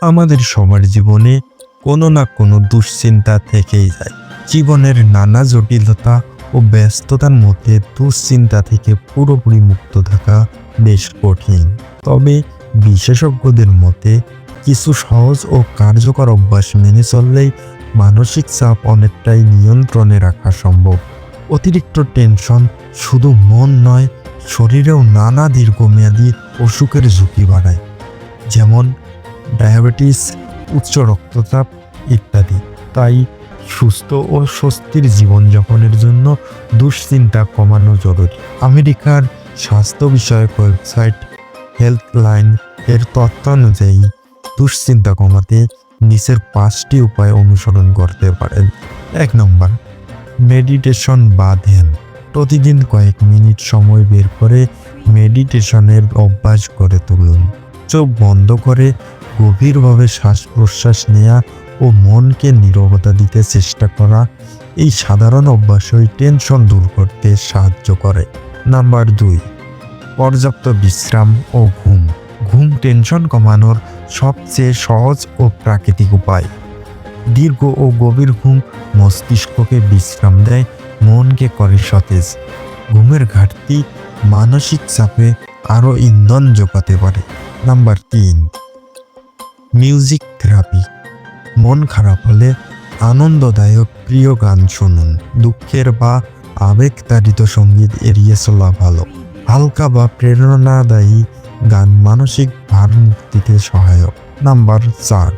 আমাদের সবার জীবনে কোনো না কোনো দুশ্চিন্তা থেকেই যায়। জীবনের নানা জটিলতা ও ব্যস্ততার মধ্যে দুশ্চিন্তা থেকে পুরোপুরি মুক্ত থাকা বেশ কঠিন। তবে বিশেষজ্ঞদের মতে, কিছু সহজ ও কার্যকর অভ্যাস মেনে চললেই মানসিক চাপ অনেকটাই নিয়ন্ত্রণে রাখা সম্ভব। অতিরিক্ত টেনশন শুধু মন নয়, শরীরেও নানা দীর্ঘমেয়াদী অসুখের ঝুঁকি বাড়ায়। যেমন ডায়াবেটিস, উচ্চ রক্তচাপ ইত্যাদি। তাই সুস্থ ও স্বস্তির জীবনযাপনের জন্য দুশ্চিন্তা কমানো জরুরি। আমেরিকার স্বাস্থ্য বিষয়ক ওয়েবসাইট হেলথলাইন এর তথ্য অনুযায়ী দুশ্চিন্তা কমাতে নিচের পাঁচটি উপায় অনুসরণ করতে পারেন। এক নম্বর, মেডিটেশন বা ধ্যান। প্রতিদিন কয়েক মিনিট সময় বের করে মেডিটেশনের অভ্যাস করে তুলুন। চোখ বন্ধ করে গভীরভাবে শ্বাস প্রশ্বাস নেওয়া ও মনকে নীরবতা দিতে চেষ্টা করা, এই সাধারণ অভ্যাসই টেনশন দূর করতে সাহায্য করে। নাম্বার দুই, পর্যাপ্ত বিশ্রাম ও ঘুম। ঘুম টেনশন কমানোর সবচেয়ে সহজ ও প্রাকৃতিক উপায়। দীর্ঘ ও গভীর ঘুম মস্তিষ্ককে বিশ্রাম দেয়, মনকে করে সতেজ। ঘুমের ঘাটতি মানসিক চাপে আরও ইন্ধন যোগাতে পারে। নাম্বার তিন মিউজিক থেরাপি মন খারাপ হলে আনন্দদায়ক প্রিয় গান শুনুন। দুঃখের বা আবেগতাড়িত সংগীত এড়িয়ে চলা ভালো। হালকা বা প্রেরণাদায়ী গান মানসিক ভার মুক্তিতে সহায়ক। নাম্বার চার,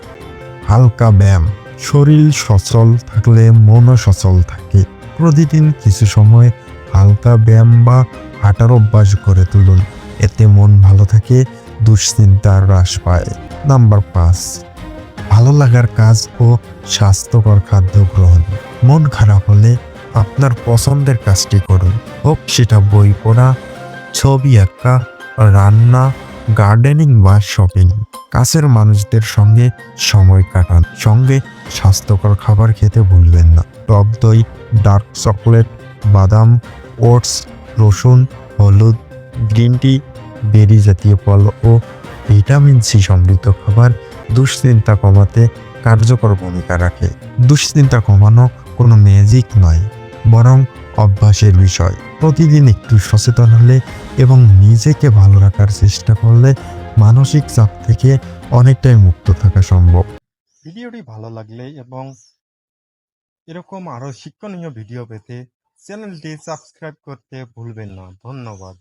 হালকা ব্যায়াম। শরীর সচল থাকলে মনও সচল থাকে। প্রতিদিন কিছু সময় হালকা ব্যায়াম বা হাঁটার অভ্যাস করে তুলুন। এতে মন ভালো থাকে দুশ্চিন্তা হ্রাস পায়। নাম্বার পাঁচ, ভালো লাগার কাজ ও স্বাস্থ্যকর খাদ্য গ্রহণ। মন খারাপ হলে আপনার পছন্দের কাজটি করুন। হোক, সেটা বই পড়া, ছবি আঁকা, রান্না, গার্ডেনিং বা শপিং। কাছের মানুষদের সঙ্গে সময় কাটান। সঙ্গে স্বাস্থ্যকর খাবার খেতে ভুলবেন না। টক দই, ডার্ক চকলেট, বাদাম, ওটস, রসুন, হলুদ, গ্রিন টি বেরি জাতীয় ফল ও ভিটামিন সি সমৃদ্ধ খাবার দুশ্চিন্তা কমাতে কার্যকর ভূমিকা রাখে। দুশ্চিন্তা কমানো কোনো ম্যাজিক নয়, বরং অভ্যাসের বিষয়। প্রতিদিন একটু সচেতন হলে এবং নিজেকে ভালো রাখার চেষ্টা করলে মানসিক চাপ থেকে অনেকটাই মুক্ত থাকা সম্ভব। ভিডিওটি ভালো লাগলে এবং এরকম আরও শিক্ষণীয় ভিডিও পেতে চ্যানেলটি সাবস্ক্রাইব করতে ভুলবেন না। ধন্যবাদ।